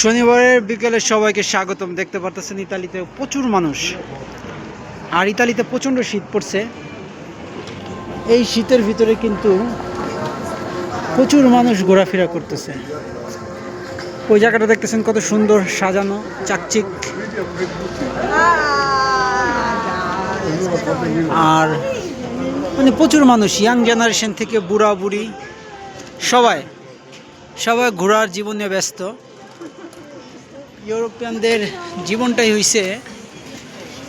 শনিবারের বিকেলে সবাইকে স্বাগতম। দেখতে পারতেছেন ইতালিতে প্রচুর মানুষ। আর ইতালিতে প্রচণ্ড শীত পড়ছে। এই শীতের ভিতরে কিন্তু প্রচুর মানুষ ঘোরাফেরা করতেছে। ওই জায়গাটা দেখতেছেন কত সুন্দর সাজানো, চাকচিক। আর মানে প্রচুর মানুষ ইয়াং জেনারেশন থেকে বুড়া বুড়ি সবাই সবাই ঘোরার জীবনে ব্যস্ত। ইউরোপিয়ানদের জীবনটাই হইছে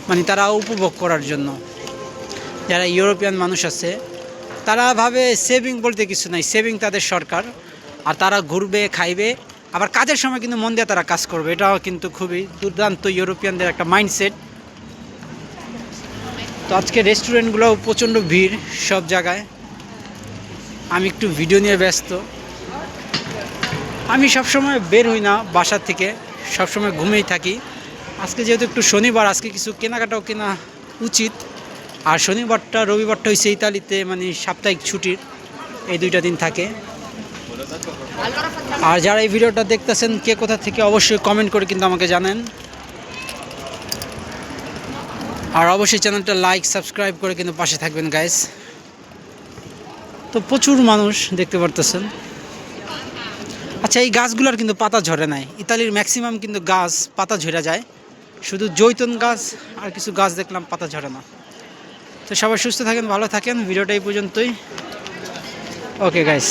মানে তারা উপভোগ করার জন্য। যারা ইউরোপিয়ান মানুষ আছে, তারা ভাবে সেভিং বলতে কিছু নাই সেভিং তাদের সরকার। আর তারা ঘুরবে, খাইবে, আবার কাজের সময় কিন্তু মন দিয়ে তারা কাজ করবে। এটাও কিন্তু খুবই দুর্দান্ত ইউরোপিয়ানদের একটা মাইন্ডসেট তো আজকে রেস্টুরেন্টগুলোও প্রচণ্ড ভিড় সব জায়গায়। আমি একটু ভিডিও নিয়ে ব্যস্ত। আমি সবসময় বের হই না বাসা থেকে। সবসময় ঘুমেই থাকি। আজকে যেহেতু একটু শনিবার, আজকে কিছু কেনাকাটাও কেনা উচিত। আর শনিবারটা, রবিবারটা হয়েছে ইতালিতে মানে সাপ্তাহিক ছুটির, এই দুইটা দিন থাকে। আর যারা এই ভিডিওটা দেখতেছেন, কে কোথা থেকে অবশ্যই কমেন্ট করে কিন্তু আমাকে জানেন। আর অবশ্যই চ্যানেলটা লাইক সাবস্ক্রাইব করে কিন্তু পাশে থাকবেন গাইস তো প্রচুর মানুষ দেখতে পারতেছেন। আচ্ছা এই গাছগুলোর কিন্তু পাতা ঝরে নাই। ইতালির ম্যাক্সিমাম কিন্তু গাছ পাতা ঝরে যায়। শুধু জৈতন গাছ আর কিছু গাছ দেখলাম পাতা ঝরে না। তো সবাই সুস্থ থাকেন, ভালো থাকেন। ভিডিওটা এই পর্যন্তই। Okay guys